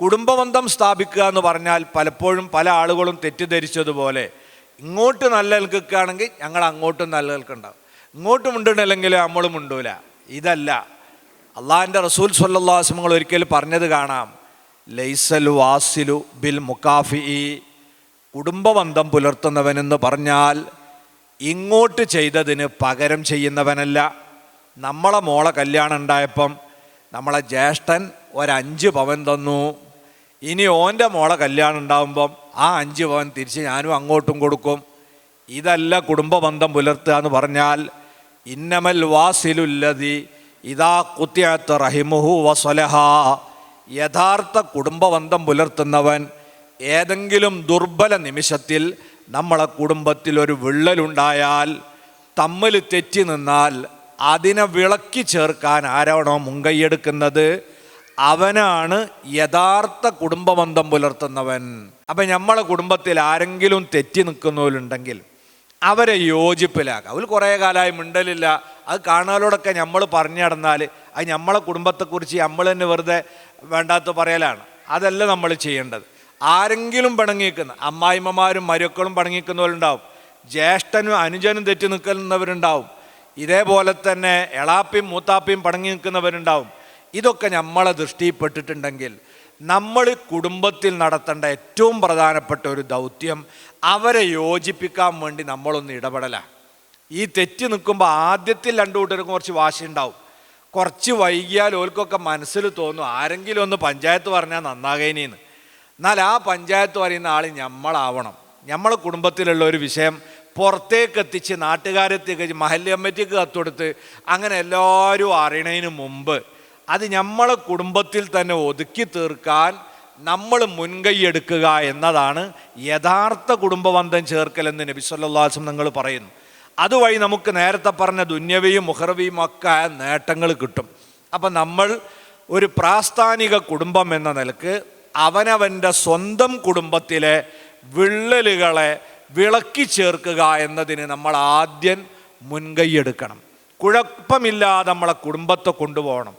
കുടുംബബന്ധം സ്ഥാപിക്കുക എന്ന് പറഞ്ഞാൽ പലപ്പോഴും പല ആളുകളും തെറ്റിദ്ധരിച്ചതുപോലെ ഇങ്ങോട്ട് നല്ല നിൽക്കുകയാണെങ്കിൽ ഞങ്ങൾ അങ്ങോട്ടും നല്ല നിൽക്കുന്നുണ്ടാവും ഇങ്ങോട്ടും ഉണ്ടുണ്ടെങ്കിൽ നമ്മളും ഉണ്ടൂല ഇതല്ല. അള്ളാഹിന്റെ റസൂൽ സല്ലാസ്മങ്ങൾ ഒരിക്കൽ പറഞ്ഞത് കാണാം. ലൈസൽ വാസിലു ബിൽ മുക്കാഫി കുടുംബബന്ധം പുലർത്തുന്നവനെന്ന് പറഞ്ഞാൽ ഇങ്ങോട്ട് ചെയ്തതിന് പകരം ചെയ്യുന്നവനല്ല. നമ്മളെ മോളെ കല്യാണം ഉണ്ടായപ്പം നമ്മളെ ജ്യേഷ്ഠൻ ഒരഞ്ച് പവൻ തന്നു. ഇനി ഓന്റെ മോളെ കല്യാണം ഉണ്ടാകുമ്പം ആ അഞ്ച് പവൻ തിരിച്ച് ഞാനും അങ്ങോട്ടും കൊടുക്കും. ഇതല്ല കുടുംബബന്ധം പുലർത്തുക എന്ന് പറഞ്ഞാൽ ഇന്നമൽ വാസിലുല്ലതി ഇതാ കുത്തിയത്ത് റഹിമുഹു വസ്വലഹ യഥാർത്ഥ കുടുംബബന്ധം പുലർത്തുന്നവൻ ഏതെങ്കിലും ദുർബല നിമിഷത്തിൽ നമ്മളെ കുടുംബത്തിൽ ഒരു വിള്ളലുണ്ടായാൽ തമ്മിൽ തെറ്റി നിന്നാൽ അതിനെ വിളക്കി ചേർക്കാൻ ആരാണോ മുൻകൈയെടുക്കുന്നത്? അവനാണ് യഥാർത്ഥ കുടുംബബന്ധം പുലർത്തുന്നവൻ. അപ്പം നമ്മളെ കുടുംബത്തിൽ ആരെങ്കിലും തെറ്റി നിൽക്കുന്നവരുണ്ടെങ്കിൽ അവരെ യോജിപ്പിലാക്കുക അവർ കുറേ കാലമായി മിണ്ടലില്ല. അത് കാണാലോടൊക്കെ നമ്മൾ പറഞ്ഞു നടന്നാൽ അത് നമ്മളെ കുടുംബത്തെക്കുറിച്ച് നമ്മൾ തന്നെ വെറുതെ വേണ്ടാത്ത പറയലാണ്. അതല്ല നമ്മൾ ചെയ്യേണ്ടത്. ആരെങ്കിലും പിണങ്ങിക്കുന്ന അമ്മായിമ്മമാരും മരുക്കളും പിണങ്ങിക്കുന്നവരുണ്ടാവും. ജ്യേഷ്ഠനും അനുജനും തെറ്റി നിൽക്കുന്നവരുണ്ടാവും. ഇതേപോലെ തന്നെ എളാപ്പിയും മൂത്താപ്പിയും പടങ്ങി നിൽക്കുന്നവരുണ്ടാവും. ഇതൊക്കെ നമ്മളെ ദൃഷ്ടിപ്പെട്ടിട്ടുണ്ടെങ്കിൽ നമ്മൾ കുടുംബത്തിൽ നടത്തേണ്ട ഏറ്റവും പ്രധാനപ്പെട്ട ഒരു ദൗത്യം അവരെ യോജിപ്പിക്കാൻ വേണ്ടി നമ്മളൊന്ന് ഇടപെടലാണ് ഈ തെറ്റി നിൽക്കുമ്പോൾ ആദ്യത്തിൽ രണ്ടു കൂട്ടർക്കും കുറച്ച് വാശിയുണ്ടാവും. കുറച്ച് വൈകിയാൽ ഓൽക്കൊക്കെ മനസ്സിൽ തോന്നും ആരെങ്കിലും ഒന്ന് പഞ്ചായത്ത് പറഞ്ഞാൽ നന്നാകേനിന്ന്. എന്നാൽ ആ പഞ്ചായത്ത് പറയുന്ന ആൾ നമ്മളാവണം നമ്മളെ കുടുംബത്തിലുള്ള ഒരു വിഷയം പുറത്തേക്ക് എത്തിച്ച് നാട്ടുകാരെത്തിച്ച് മഹല്ല് കമ്മിറ്റിക്ക് കത്തുകൊടുത്ത് അങ്ങനെ എല്ലാവരും അറിയണതിന് മുമ്പ് അത് നമ്മളെ കുടുംബത്തിൽ തന്നെ ഒതുക്കി തീർക്കാൻ നമ്മൾ മുൻകൈയെടുക്കുക എന്നതാണ് യഥാർത്ഥ കുടുംബബന്ധം ചേർക്കലെന്ന് നബി സല്ലാസ്ലം നിങ്ങൾ പറയുന്നു. അതുവഴി നമുക്ക് നേരത്തെ പറഞ്ഞ ദുന്യവയും മുഹർവിയും ഒക്കെ നേട്ടങ്ങൾ കിട്ടും. അപ്പം നമ്മൾ ഒരു പ്രാസ്ഥാനിക കുടുംബം എന്ന നിലയ്ക്ക് അവനവന്റെ സ്വന്തം കുടുംബത്തിലെ വിള്ളലുകളെ വിളക്കി ചേർക്കുക എന്നതിന് നമ്മൾ ആദ്യം മുൻകൈയെടുക്കണം കുഴപ്പമില്ലാതെ നമ്മളെ കുടുംബത്തെ കൊണ്ടുപോകണം.